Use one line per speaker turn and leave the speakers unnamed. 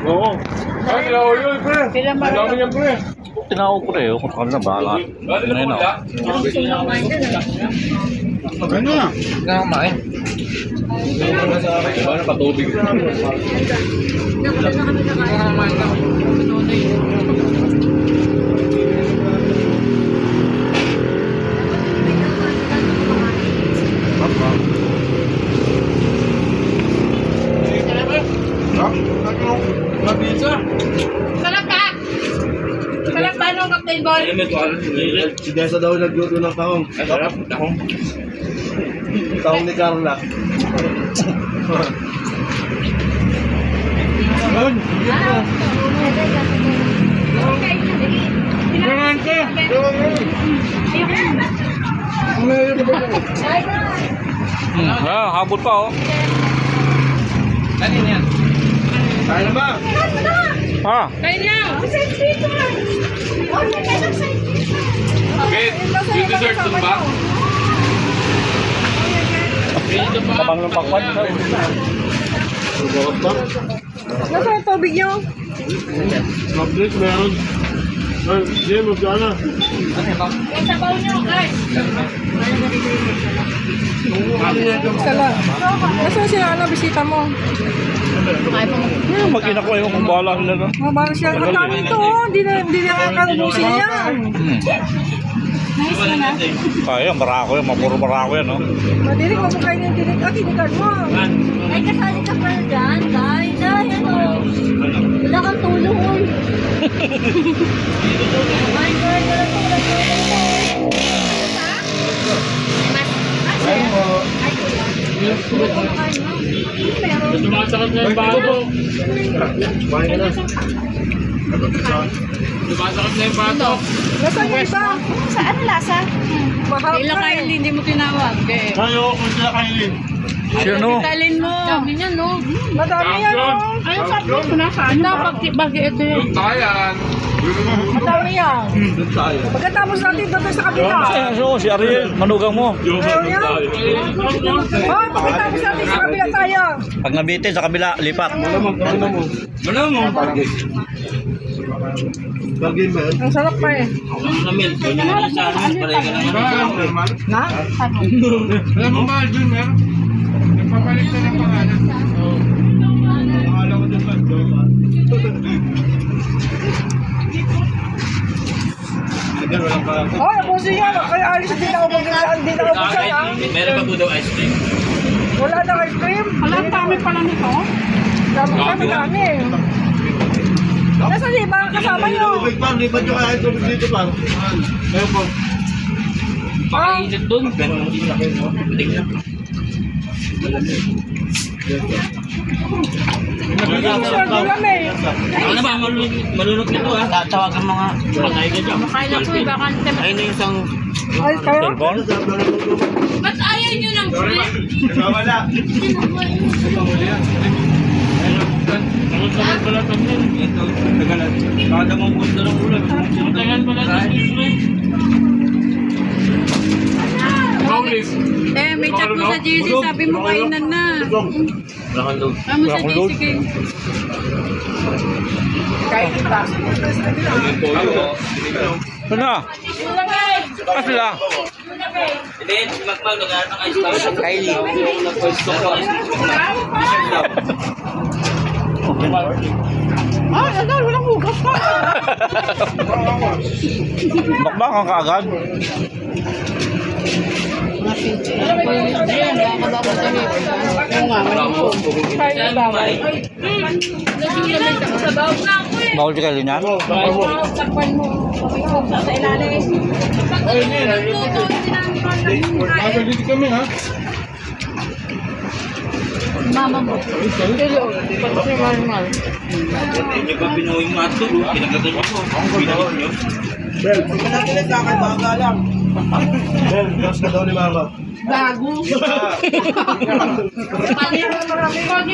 Oo. Ay, ko yun, pre. Ang dami niyan, pre.
Tinawag ko rin, kung kanina bahala. Ngayon ako.
Ano na?
Nga kumain.
Diba na patubig? Mabisa.
Sarap ka! Sarap ba nung cocktail boy?
Si Desa daw nagluto ng tahong.
Sarap. Takong.
Tahong ni Carla. Yun.
Gangan ka.
Hmm. Ah, habol pa oh.
Kaya na ba?
Ha?
Kain lang!
Wait, yung dessert dun ba?
Kabang ng pakwan.
Nasaan tubig nyo?
Mag-drink meron. Ay, Jim, magkano?
Yung sabaw nyo, guys!
Sala. Nasaan sila ano, bisita mo?
Mag-ina ko yung kung bahala sila na.
Mabalo siya. Ang dami ito, oh. Hindi na, hindi na kakalubusin yan.
Hmm. Kaya, marako yan. Mapuro marako yan, no?
Madirik, huwag mo kayo ng dirik. Ah, tinigan mo.
Ay, kasali ka pala dyan. Dahil, dahil, ano. Wala kang tulong,
Sumasakit na yung bato. Sumasakit na yung bato.
Nasaan yung iba?
Sa ano lasa?
Kailan
ka
kayo
eh.
hindi mo tinawag? Eh.
Kayo,
Sino?
Talin mo. Dami niya, no?
Madami yan, oh.
Ayun, sabi ko na saan? Dapat, bakit ito yun?
Yung tayan.
Madami yan. Pagkatapos natin doon tayo sa kabila.
Eh, so, si Ariel, manugang mo.
Ayaw yan. Oh, pagkatapos natin sa kabila tayo.
Pag nabitin sa kabila, lipat.
Malamang, ano mo?
Ano mo?
Bargain ba?
Ang sarap pa eh. Na?
Alam mo ba, Jun, meron? Nagpapalit na ng pangalan.
Akala ko din walang pa.
Oh, nabusin yan. Kaya alis hindi na ako mag- hindi na ako ha?
Meron pa po daw ice cream.
Wala na ice cream.
Wala, ang dami pala nito.
Dami kami dami. Nasaan yung iba ang kasama nyo?
Tubig pa, lipat nyo kaya tubig dito pa. Ayun po.
Makainit doon. Pero hindi na kayo. Pitig Ano ba? Malunod nito ah. Tatawagan mga patay ka dyan.
Kaya na po iba kante.
Ayun na isang
Ay, kayo?
Cellphone?
Ba't ayaw nyo ng free?
Wala.
Ano sa pala tanong?
ito. Tagalan. Kada mong gusto ng ulan.
Chat mo sa GC, sabi mo kainan na.
Lakan doon.
Ano sa GC kayo?
Ano na? Ah, sila?
Hindi, si Magmag nag-aaral ng ice cream. Kylie.
Ah, agad, walang hugas pa.
Bakbak ang kaagad.
Ayan, nakakababa sa hip. Oo nga, wala po.
Kayo na bawal.
Ka
Kailin yan?
Takpan mo. Sa ilalim.
Pag nagluto, sinangkan na yung kain.
Asa dito kami, ha?
Mama mo. Hello. Pag si Marmal.
Hindi ba pinuwi mo ato? Pinaglagan niyo po. Pinaglagan niyo.
Bel, pinakilit sa akin, mga galang. Bel, gas ka daw ni Mama.
Bago. Palit. Pag